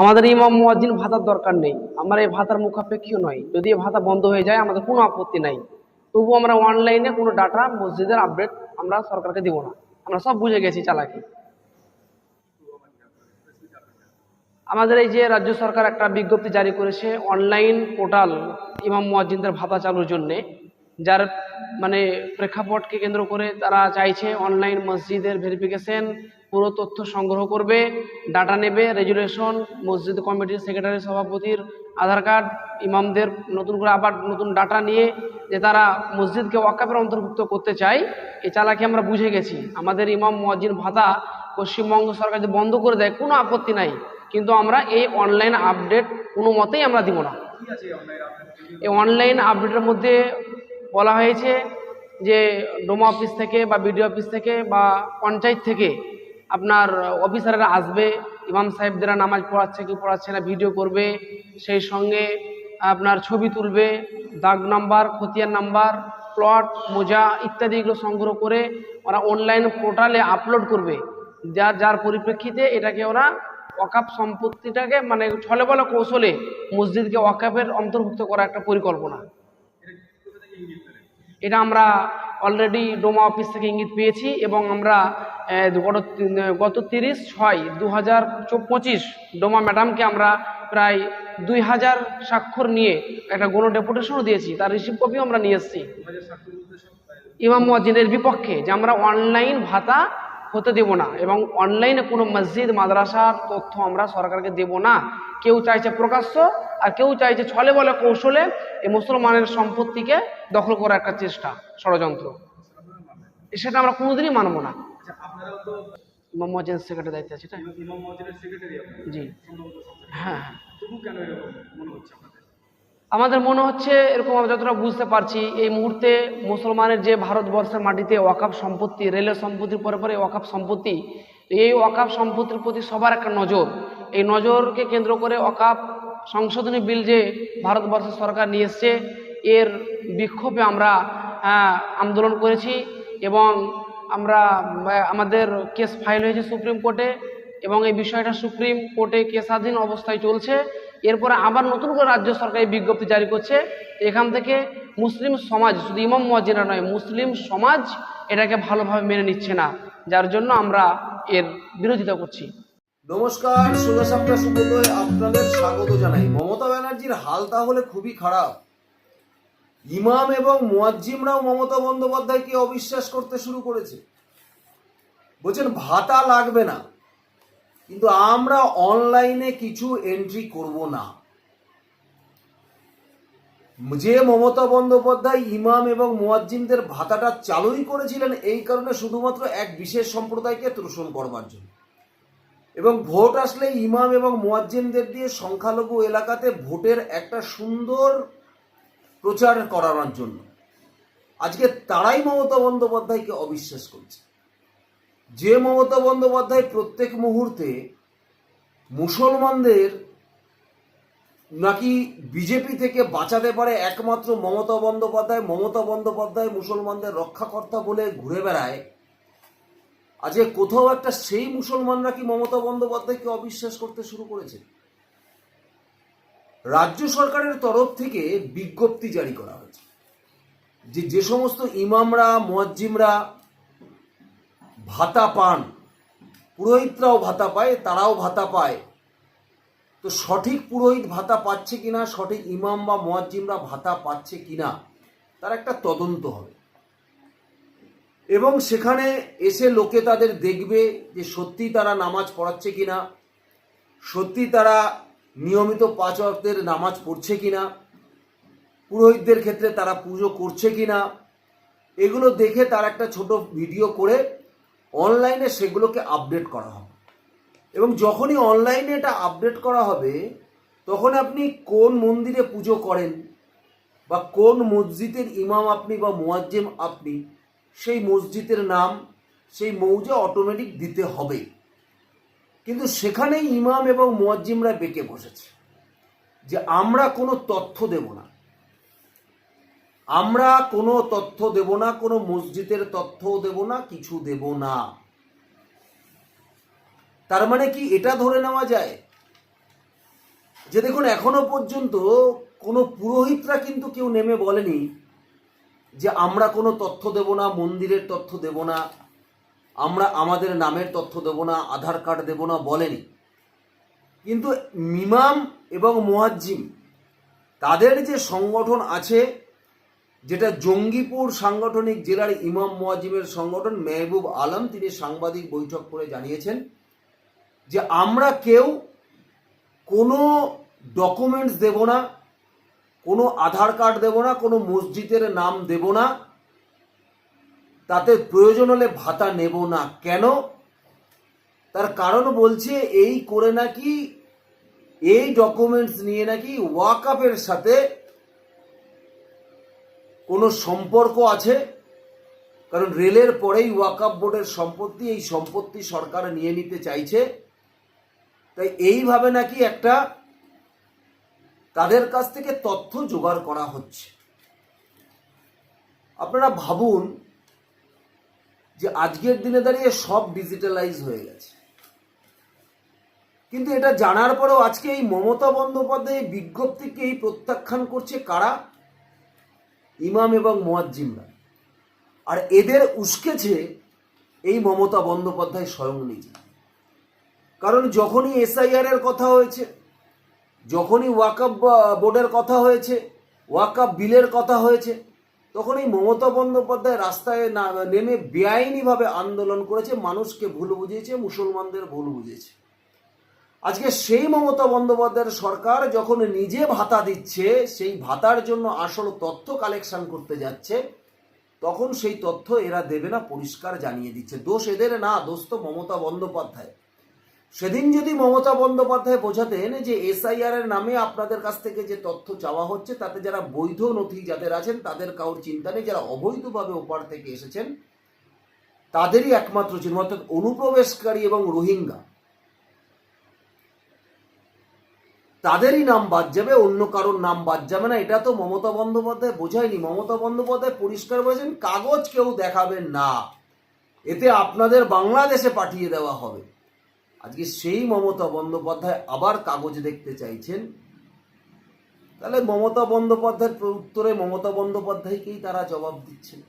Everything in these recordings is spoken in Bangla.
আমাদের ইমাম মুয়াজ্জিন ভাতার দরকার নেই। আমরা এই ভাতার মুখাপেক্ষীও নয়। যদি এই ভাতা বন্ধ হয়ে যায়, আমাদের কোনো আপত্তি নাই। তবু আমরা অনলাইনে কোনো ডাটা মসজিদের আপডেট আমরা সরকারকে দিব না। আমরা সব বুঝে গেছি চালাকি। আমাদের এই যে রাজ্য সরকার একটা বিজ্ঞপ্তি জারি করেছে অনলাইন পোর্টাল ইমাম মুয়াজ্জিনদের ভাতা চালুর জন্যে, যার মানে প্রেক্ষাপটকে কেন্দ্র করে তারা চাইছে অনলাইন মসজিদের ভেরিফিকেশন পুরো তথ্য সংগ্রহ করবে ডাটা নেবে রেজুলেশন মসজিদ কমিটির সেক্রেটারি সভাপতির আধার কার্ড ইমামদের নতুন করে আবার নতুন ডাটা নিয়ে যে তারা মসজিদকে ওয়াকাপের অন্তর্ভুক্ত করতে চায় এই চালাকি আমরা বুঝে গেছি। আমাদের ইমাম মুয়াজ্জিন ভাতা পশ্চিমবঙ্গ সরকার যদি বন্ধ করে দেয়, কোনো আপত্তি নাই। কিন্তু আমরা এই অনলাইন আপডেট কোনো মতেই আমরা দিব না। এই অনলাইন আপডেটের মধ্যে বলা হয়েছে যে ডোমা অফিস থেকে বা বিডিও অফিস থেকে বা পঞ্চায়েত থেকে আপনার অফিসাররা আসবে, ইমাম সাহেবদেরা নামাজ পড়াচ্ছে কি পড়াচ্ছে না ভিডিও করবে, সেই সঙ্গে আপনার ছবি তুলবে, দাগ নাম্বার খতিয়ার নাম্বার প্লট মোজা ইত্যাদি এগুলো সংগ্রহ করে ওরা অনলাইন পোর্টালে আপলোড করবে। যার যার পরিপ্রেক্ষিতে এটাকে ওরা ওয়াকাপ সম্পত্তিটাকে মানে ছলে বলে কৌশলে মসজিদকে ওয়াকাপের অন্তর্ভুক্ত করা একটা পরিকল্পনা। এটা আমরা অলরেডি ডোমা অফিস থেকে ইঙ্গিত পেয়েছি এবং আমরা গত গত তিরিশ ছয় দু হাজার পঁচিশ ডোমা ম্যাডামকে আমরা প্রায় দুই হাজার স্বাক্ষর নিয়ে একটা গণ ডেপুটেশনও দিয়েছি। তার রিসিভ কপিও আমরা নিয়ে এসেছি। ইমাম মসজিদের বিপক্ষে যে আমরা অনলাইন ভাতা হতে দেব না। এবং অনলাইনে কোনো মসজিদ মাদ্রাসার তথ্য আমরা সরকারকে দেব না। কেউ চাইছে প্রকাশ্য আর কেউ চাইছে ছলে বলে কৌশলে এই মুসলমানের সম্পত্তিকে দখল করার একটা চেষ্টা ষড়যন্ত্র। সেটা আমরা কোনোদিনই মানব না। ইমাম মুয়াজ্জিন সেক্রেটারি দায়িত্ব আছে জি। হ্যাঁ হ্যাঁ। আমাদের মনে হচ্ছে, এরকম আমরা যতটা বুঝতে পারছি, এই মুহূর্তে মুসলমানের যে ভারতবর্ষের মাটিতে ওয়াকাফ সম্পত্তি, রেলের সম্পত্তির পরে পরে ওয়াকাফ সম্পত্তি এই ওয়াকাফ সম্পত্তির প্রতি সবার একটা নজর। এই নজরকে কেন্দ্র করে ওয়াকাফ সংশোধনী বিল যে ভারতবর্ষের সরকার নিয়ে এসছে, এর বিক্ষোভে আমরা আন্দোলন করেছি এবং আমরা আমাদের কেস ফাইল হয়েছে সুপ্রিম কোর্টে এবং এই বিষয়টা সুপ্রিম কোর্টে কেসাধীন অবস্থায় চলছে। এরপরে আবার নতুন করে রাজ্য সরকার এই বিজ্ঞপ্তি জারি করছে, এখান থেকে মুসলিম সমাজ, শুধু ইমাম মুয়াজ্জিনা নয়, মুসলিম সমাজ এটাকে ভালোভাবে মেনে নিচ্ছে না, যার জন্য আমরা এর বিরোধিতা করছি। নমস্কার, সোজা সাপটা সুবোধয় আপনাদের স্বাগত জানাই। মমতা ব্যানার্জির হাল তাহলে খুবই খারাপ। ইমাম এবং মুয়াজ্জিমরাও মমতা বন্দ্যোপাধ্যায়কে অবিশ্বাস করতে শুরু করেছে। বলছেন, ভাতা লাগবে না। কিন্তু আমরা অনলাইনে কিছু এন্ট্রি করব না। যে মমতা বন্দ্যোপাধ্যায়, ইমাম এবং মুয়াজ্জিমদের ভাতাটা চালুই করেছিলেন, এই কারণে শুধুমাত্র এক বিশেষ সম্প্রদায়কে তোষণ করবার জন্য। এবং ভোট আসলে ইমাম এবং মুয়াজ্জিনদের দিয়ে সংখ্যালঘু এলাকাতে ভোটের একটা সুন্দর প্রচার করানোর জন্য। আজকে তারাই মমতা বন্দ্যোপাধ্যায়কে অবিশ্বাস করছে। যে মমতা বন্দ্যোপাধ্যায় প্রত্যেক মুহূর্তে মুসলমানদের নাকি বিজেপি থেকে বাঁচাতে পারে একমাত্র মমতা বন্দ্যোপাধ্যায় মমতা বন্দ্যোপাধ্যায় মুসলমানদের রক্ষাকর্তা বলে ঘুরে বেড়ায়, আজকে কোথাও একটা সেই মুসলমানরা কি মমতা বন্দ্যোপাধ্যায়কে অবিশ্বাস করতে শুরু করেছে? রাজ্য সরকারের তরফ থেকে বিজ্ঞপ্তি জারি করা হয়েছে যে যে সমস্ত ইমামরা, মুয়াজ্জিমরা ভাতা পান। পুরোহিতরাও ভাতা পায়, তারাও ভাতা পায়। তো সঠিক পুরোহিত ভাতা পাচ্ছে কিনা, সঠিক ইমাম বা মুয়াজ্জিমরা ভাতা পাচ্ছে কিনা, তার একটা তদন্ত হবে। এবং সেখানে এসে লোকে তাদের দেখবে যে সত্যি তারা নামাজ পড়াচ্ছে কিনা সত্যি তারা নিয়মিত পাঁচ অক্তের নামাজ পড়ছে কিনা, পুরোহিতদের ক্ষেত্রে তারা পুজো করছে কিনা, এগুলো দেখে তার একটা ছোট ভিডিও করে অনলাইনে সেগুলোকে আপডেট করা হবে। এবং যখনই অনলাইনে এটা আপডেট করা হবে, তখন আপনি কোন মন্দিরে পুজো করেন বা কোন মসজিদের ইমাম আপনি বা মোয়াজ্জেম আপনি, সেই মসজিদের নাম, সেই মৌজা অটোমেটিক দিতে হবে। কিন্তু সেখানে ইমাম এবং মোয়াজ্জিমরা বেঁকে বসেছে যে আমরা কোনো তথ্য দেব না। আমরা কোনো তথ্য দেব না, কোনো মসজিদের তথ্যও দেব না, কিছু দেব না। তার মানে কি এটা ধরে নেওয়া যায়? যে দেখুন, এখনও পর্যন্ত কোনো পুরোহিতরা কিন্তু কেউ নেমে বলেনি যে আমরা কোনো তথ্য দেব না, মন্দিরের তথ্য দেব না, আমরা আমাদের নামের তথ্য দেব না, আধার কার্ড দেব না বলেনি। কিন্তু মিমাম এবং মোয়াজ্জিম, তাদের যে সংগঠন আছে যেটা জঙ্গিপুর সাংগঠনিক জেলার ইমাম মোয়াজিমের সংগঠন মেহবুব আলম তিনি সাংবাদিক বৈঠক করে জানিয়েছেন যে আমরা কেউ কোনো ডকুমেন্টস দেব না, কোনো আধার কার্ড দেব না, কোনো মসজিদের নাম দেব না, তাতে প্রয়োজন হলে ভাতা নেব না। কেন? তার কারণ বলছে এই করে নাকি, এই ডকুমেন্টস নিয়ে নাকি ওয়াকআপের সাথে কোনো সম্পর্ক আছে? কারণ রেলের পরেই ওয়াকআপ বোর্ডের সম্পত্তি, এই সম্পত্তি সরকার নিয়ে নিতে চাইছে। তাই এইভাবে নাকি একটা তাদের কাছ থেকে তথ্য জোগাড় করা হচ্ছে। আপনারা ভাবুন যে আজকের দিনে দাঁড়িয়ে সব ডিজিটালাইজ হয়ে গেছে। কিন্তু এটা জানার পরেও আজকে এই মমতা বন্দ্যোপাধ্যায় বিজ্ঞপ্তিকে এই প্রত্যাখ্যান করছে কারা? ইমাম এবং মোয়াজ্জিমরা। আর এদের উস্কেছে এই মমতা বন্দ্যোপাধ্যায় স্বয়ং নিজে। কারণ যখনই এসআইআর এর কথা হয়েছে, যখনই ওয়াকআপ বোর্ডের কথা হয়েছে, ওয়াকআপ বিলের কথা হয়েছে তখন এই মমতা বন্দ্যোপাধ্যায় রাস্তায় নেমে বেআইনিভাবে আন্দোলন করেছে, মানুষকে ভুল বুঝিয়েছে, মুসলমানদের ভুল বুঝিয়েছে। আজকে সেই মমতা বন্দ্যোপাধ্যায়ের সরকার যখন নিজে ভাতা দিচ্ছে, সেই ভাতার জন্য আসল তথ্য কালেকশন করতে যাচ্ছে, তখন সেই তথ্য এরা দেবে না, পরিষ্কার জানিয়ে দিচ্ছে। দোষ এদের না, দোষ তো মমতা বন্দ্যোপাধ্যায়। সেদিন যদি মমতা বন্দ্যোপাধ্যায় বোঝাতেন যে এসআইআর এর নামে আপনাদের কাছ থেকে যে তথ্য চাওয়া হচ্ছে, তাতে যারা বৈধ নথি যাদের আছেন, তাদের কাউর চিন্তা নেই, যারা অবৈধভাবে ওপার থেকে এসেছেন, তাদেরই একমাত্র চিহ্ন, অর্থাৎ অনুপ্রবেশকারী এবং রোহিঙ্গা। তাদেরই নাম বাদ যাবে, অন্য কারোর নাম বাদ যাবে না। এটা তো মমতা বন্দ্যোপাধ্যায় বোঝায়নি। মমতা বন্দ্যোপাধ্যায় পরিষ্কার বলেছেন, কাগজ কেউ দেখাবেন না। এতে আপনাদের বাংলাদেশে পাঠিয়ে দেওয়া হবে। আজকে সেই মমতা বন্দ্যোপাধ্যায় আবার কাগজ দেখতে চাইছেন। তাহলে মমতা বন্দ্যোপাধ্যায়ের উত্তরে মমতা বন্দ্যোপাধ্যায়কেই তারা জবাব দিচ্ছেন।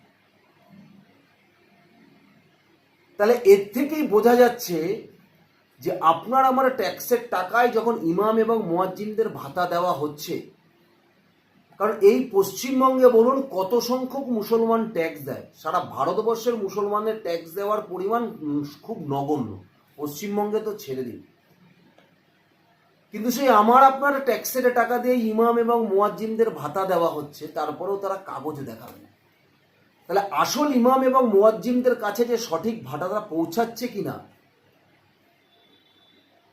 তাহলে এর থেকেই বোঝা যাচ্ছে যে আপনার আমার ট্যাক্সের টাকায় যখন ইমাম এবং মোয়াজ্জিনদের ভাতা দেওয়া হচ্ছে, কারণ এই পশ্চিমবঙ্গে বলুন কত সংখ্যক মুসলমান ট্যাক্স দেয়। সারা ভারতবর্ষের মুসলমানের ট্যাক্স দেওয়ার পরিমাণ খুব নগণ্য। পশ্চিমবঙ্গে তো ছেড়ে দিন। কিন্তু সেই আমার আপনার ট্যাক্সের টাকা দিয়ে ইমাম এবং মোয়াজ্জিমদের ভাতা দেওয়া হচ্ছে, তারপরেও তারা কাগজ দেখাবে না। তাহলে আসল ইমাম এবং মোয়াজ্জিমদের কাছে যে সঠিক ভাতাটা পৌঁছাচ্ছে কিনা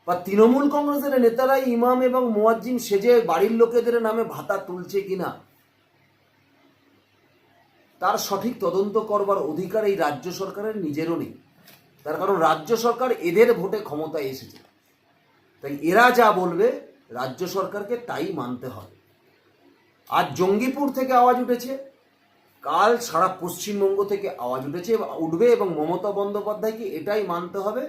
বা তৃণমূল কংগ্রেসের নেতারাই ইমাম এবং মোয়াজ্জিম সেজে বাড়ির লোকেদের নামে ভাতা তুলছে কিনা? তার সঠিক তদন্ত করবার অধিকার এই রাজ্য সরকারের নিজেরও নেই। তার কারণ রাজ্য সরকার এদের ভোটে ক্ষমতায় এসেছে। তাই এরা যা বলবে, রাজ্য সরকারকে তাই মানতে হবে। আজ জঙ্গিপুর থেকে আওয়াজ উঠেছে, কাল সারা পশ্চিমবঙ্গ থেকে আওয়াজ উঠেছে, উঠবে এবং মমতা বন্দ্যোপাধ্যায়কে এটাই মানতে হবে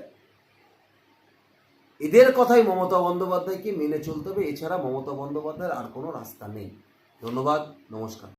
এদের কথাই মমতা বন্দ্যোপাধ্যায়কে মেনে চলতে হবে। এছাড়া মমতা বন্দ্যোপাধ্যায়ের আর কোনো রাস্তা নেই। ধন্যবাদ, নমস্কার।